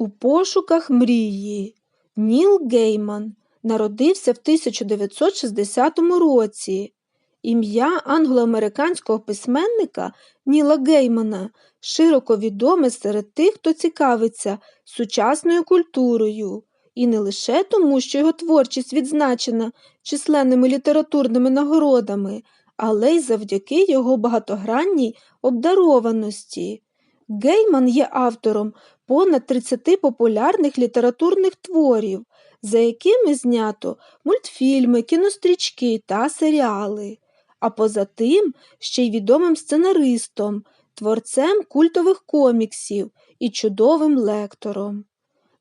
У пошуках мрії Ніл Гейман народився в 1960 році. Ім'я англо-американського письменника Ніла Геймана широко відоме серед тих, хто цікавиться сучасною культурою, і не лише тому, що його творчість відзначена численними літературними нагородами, але й завдяки його багатогранній обдарованості. Гейман є автором понад 30 популярних літературних творів, за якими знято мультфільми, кінострічки та серіали, а поза тим ще й відомим сценаристом, творцем культових коміксів і чудовим лектором.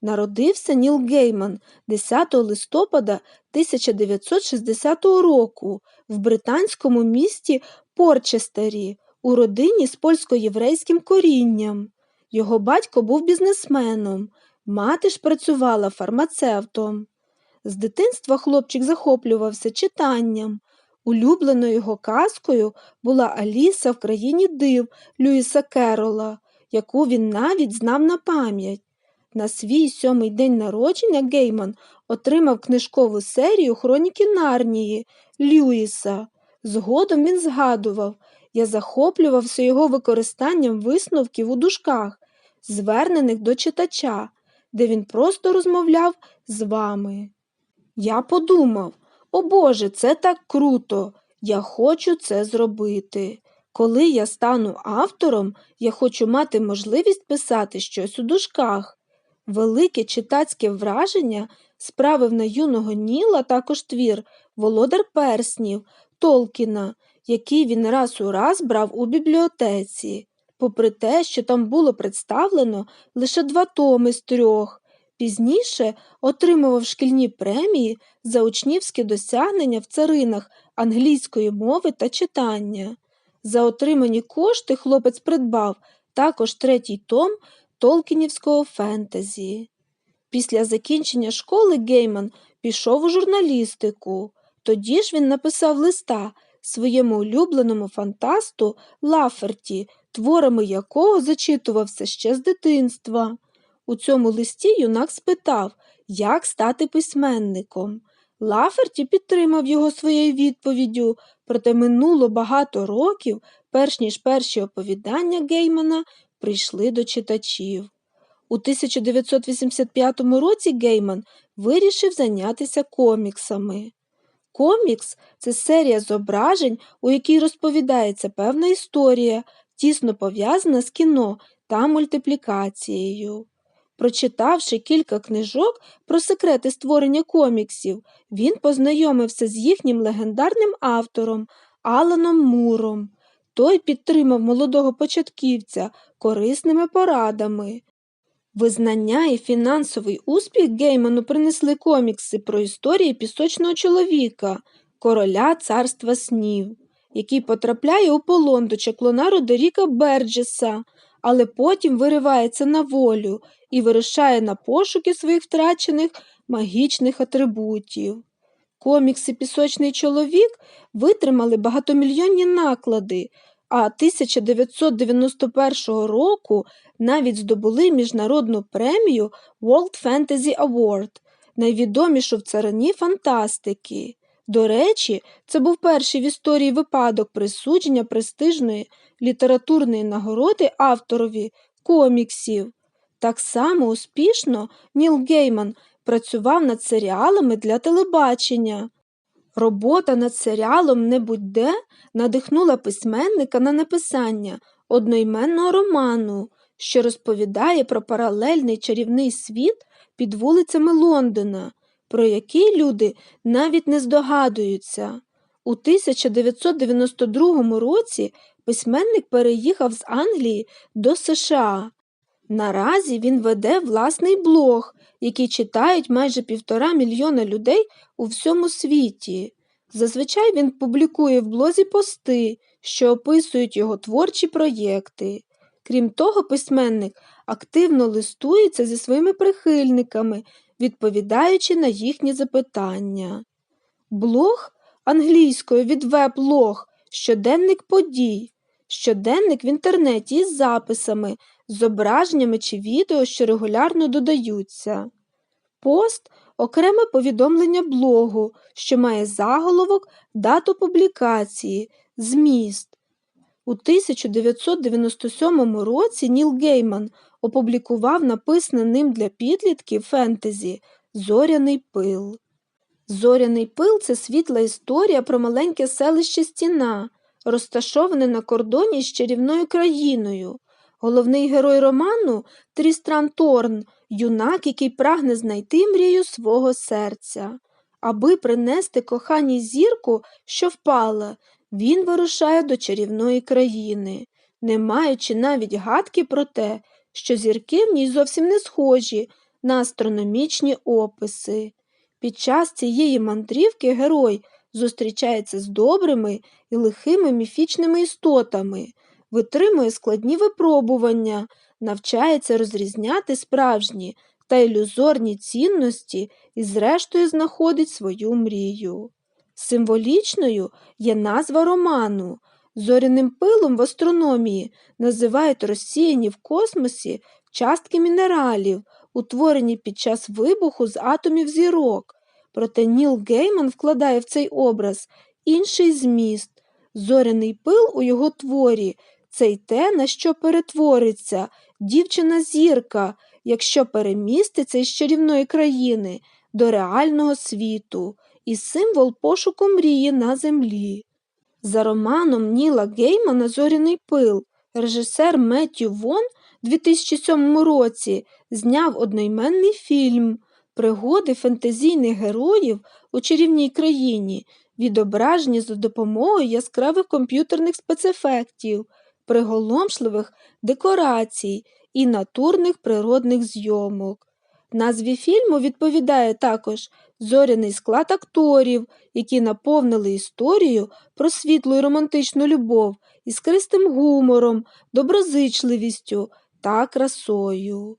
Народився Ніл Гейман 10 листопада 1960 року в британському місті Порчестері у родині з польсько-єврейським корінням. Його батько був бізнесменом, мати ж працювала фармацевтом. З дитинства хлопчик захоплювався читанням. Улюбленою його казкою була Аліса в країні див Люїса Керола, яку він навіть знав на пам'ять. На свій сьомий день народження Гейман отримав книжкову серію Хроніки Нарнії Льюіса. Згодом він згадував, я захоплювався його використанням висновків у дужках, звернених до читача, де він просто розмовляв з вами. Я подумав, о Боже, це так круто, я хочу це зробити. Коли я стану автором, я хочу мати можливість писати щось у дужках. Велике читацьке враження справив на юного Ніла також твір Володар Перснів Толкіна, який він раз у раз брав у бібліотеці, попри те, що там було представлено лише два томи з трьох. Пізніше отримував шкільні премії за учнівські досягнення в царинах англійської мови та читання. За отримані кошти хлопець придбав також третій том Толкінівського фентезі. Після закінчення школи Гейман пішов у журналістику. Тоді ж він написав листа своєму улюбленому фантасту Лаферті, творами якого зачитувався ще з дитинства. У цьому листі юнак спитав, як стати письменником. Лаферті підтримав його своєю відповіддю, проте минуло багато років, перш ніж перші оповідання Геймана прийшли до читачів. У 1985 році Гейман вирішив зайнятися коміксами. Комікс це серія зображень, у якій розповідається певна історія, тісно пов'язана з кіно та мультиплікацією. Прочитавши кілька книжок про секрети створення коміксів, він познайомився з їхнім легендарним автором Аланом Муром. Той підтримав молодого початківця корисними порадами. Визнання і фінансовий успіх Гейману принесли комікси про історії пісочного чоловіка, короля царства снів, який потрапляє у полон до чаклуна Родеріка Берджеса, але потім виривається на волю і вирушає на пошуки своїх втрачених магічних атрибутів. Комікси Пісочний чоловік витримали багатомільйонні наклади, а 1991 року навіть здобули міжнародну премію World Fantasy Award, найвідомішу в царині фантастики. До речі, це був перший в історії випадок присудження престижної літературної нагороди авторові коміксів. Так само успішно Ніл Гейман працював над серіалами для телебачення. Робота над серіалом не будь-де надихнула письменника на написання одноіменного роману, що розповідає про паралельний чарівний світ під вулицями Лондона, про який люди навіть не здогадуються. У 1992 році письменник переїхав з Англії до США. Наразі він веде власний блог, який читають майже півтора мільйона людей у всьому світі. Зазвичай він публікує в блозі пости, що описують його творчі проєкти. Крім того, письменник активно листується зі своїми прихильниками, відповідаючи на їхні запитання. Блог англійською від веб-лог щоденник подій, щоденник в інтернеті із записами, зображеннями чи відео, що регулярно додаються. Пост окреме повідомлення блогу, що має заголовок, дату публікації, зміст. У 1997 році Ніл Гейман опублікував написане ним для підлітків фентезі Зоряний пил. Зоряний пил це світла історія про маленьке селище Стіна, розташоване на кордоні з чарівною країною. Головний герой роману Трістран Торн, юнак, який прагне знайти мрію свого серця. Аби принести коханій зірку, що впала, він вирушає до чарівної країни, не маючи навіть гадки про те, що зірки в ній зовсім не схожі на астрономічні описи. Під час цієї мандрівки герой зустрічається з добрими і лихими міфічними істотами, витримує складні випробування, навчається розрізняти справжні та ілюзорні цінності і, зрештою, знаходить свою мрію. Символічною є назва роману. Зоряним пилом в астрономії називають розсіяні в космосі частки мінералів, утворені під час вибуху з атомів зірок. Проте Ніл Гейман вкладає в цей образ інший зміст. Зоряний пил у його творі це й те, на що перетвориться дівчина-зірка, якщо переміститься із чарівної країни до реального світу і символ пошуку мрії на землі. За романом Ніла Геймана Зоряний пил режисер Меттю Вон у 2007 році зняв одноіменний фільм Пригоди фентезійних героїв у чарівній країні, відображені за допомогою яскравих комп'ютерних спецефектів, приголомшливих декорацій і натурних природних зйомок. Назві фільму відповідає також зоряний склад акторів, які наповнили історію про світлу і романтичну любов із кристим гумором, доброзичливістю та красою.